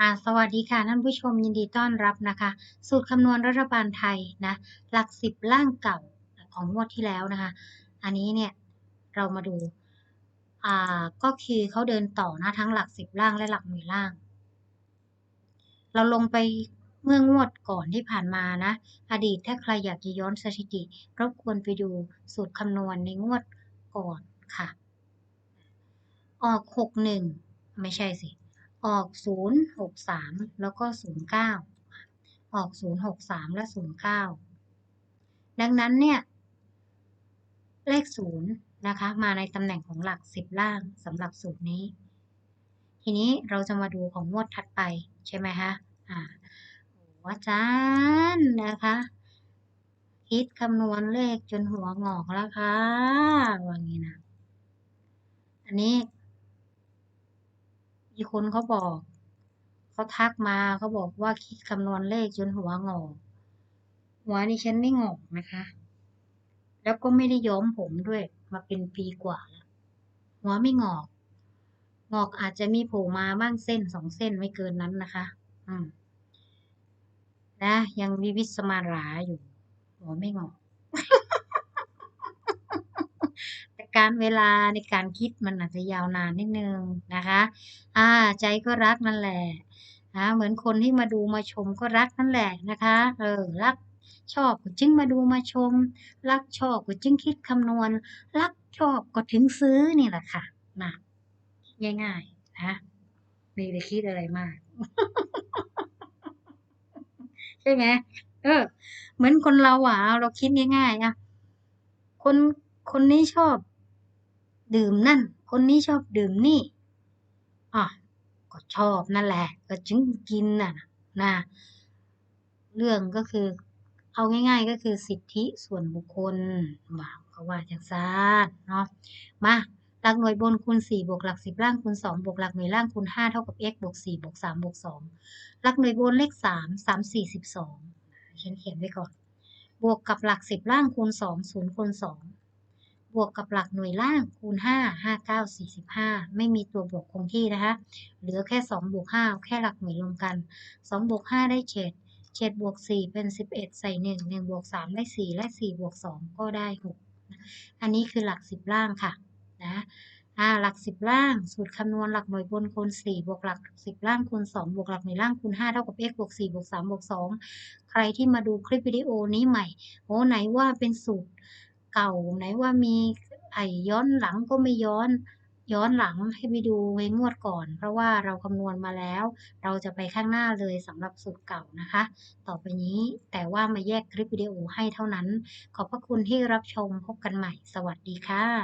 อ่าสวัสดีค่ะท่านผู้ชมยินดีต้อนรับนะคะ สูตรคำนวณรัฐบาลไทยนะหลักสิบล่างเก่าของงวดที่แล้วนะคะ อันนี้เนี่ยเรามาดูอ่าก็คือเขาเดินต่อนะทั้งหลักสิบล่างและหลักหน่วยล่าง เราลงไปเมื่องวดก่อนที่ผ่านมานะ อดีตถ้าใครอยากจะย้อนสถิติรบกวนไปดูสูตรคำนวณในงวดก่อนค่ะ ออกหกหนึ่งไม่ใช่สิ ออกศูนย์หกสามแล้วก็ศูนย์เก้าออกศูนย์หกสามและศูนย์เก้าดังนั้นเนี่ย เลขศูนย์นะคะ มาในตำแหน่งของหลักสิบล่างสำหรับสูตรนี้ ทีนี้เราจะมาดูของงวดถัดไปใช่ไหมคะอ่าอาจารย์นะคะ คิดคำนวณเลขจนหัวงอกแล้วค่ะว่างี้นะ อันนี้ มีคนเขาบอก เขาทักมาเขาบอกว่าคิดคำนวณเลขจนหัวงอก หัวนี่ฉันไม่งอกนะคะ แล้วก็ไม่ได้ย้อมผมด้วยมาเป็นปีกว่าแล้วหัวไม่งอก งอกอาจจะมีโผล่มาบ้างเส้นสองเส้นไม่เกินนั้นนะคะ อืมนะยังวิวิสมาราอยู่หัวไม่งอก แต่ การเวลาในการคิดมันอาจจะยาวนานนิดนึงนะคะอ่าใจก็รักนั่นแหละนะเหมือนคนที่มาดูมาชมก็รักนั่นแหละนะคะเออรักชอบก็จึงมาดูมาชม รักชอบก็จึงคิดคำนวณ รักชอบก็ถึงซื้อนี่แหละค่ะนะง่ายๆนะไม่ได้คิดอะไรมาก ใช่ไหมเออ เหมือนคนเราอะเราคิดง่ายๆอะคนคนนี้ชอบ ดื่มนั่น คนนี้ชอบดื่มนี่อะก็ชอบนั่นแหละ ก็จึงกินน่ะนะเรื่องก็คือ เอาง่าย ๆ ก็คือสิทธิส่วนบุคคลว่าเขาว่าจังซานเนาะมาหลักหน่วยบนคูณ4บวกหลัก10ล่างคูณ2บวกหลักหน่วยล่างคูณ5เท่ากับ x บวก4บวก3บวก2หลักหน่วยบนเลข 3 3 4 12ฉันเขียนไว้ก่อน บวกกับหลัก10ล่างคูณ2 0คูณ2 บวกกับหลักหน่วยล่างคูณ 5 5 9 45 ไม่มีตัวบวกคงที่นะคะ เหลือแค่ 2 บวก 5 แค่หลักหน่วยรวมกัน 2 บวก 5 ได้7 7บวก 4 เป็น 11 ใส่ 1 1 บวก 3 ได้ 4 และ 4 บวก 2 ก็ได้ 6 อันนี้คือหลัก 10 ล่างค่ะนะอ่าหลัก 10 ล่าง สูตรคำนวณหลักหน่วยบนคูณ4บวกหลัก 10 ล่างคูณ2บวกหลักหน่วยล่างคูณ5เท่ากับ x บวก4บวก3บวก2ใครที่มาดูคลิปวิดีโอนี้ใหม่โอ้ไหนว่าเป็นสูตร เก่าไหนว่ามีไอ้ย้อนหลังก็ไม่ย้อน ย้อนหลังให้ไปดูไว้งวดก่อน เพราะว่าเราคำนวณมาแล้ว เราจะไปข้างหน้าเลยสำหรับสูตรเก่านะคะ ต่อไปนี้แต่ว่ามาแยกคลิปวิดีโอให้เท่านั้น ขอบพระคุณที่รับชมพบกันใหม่ สวัสดีค่ะ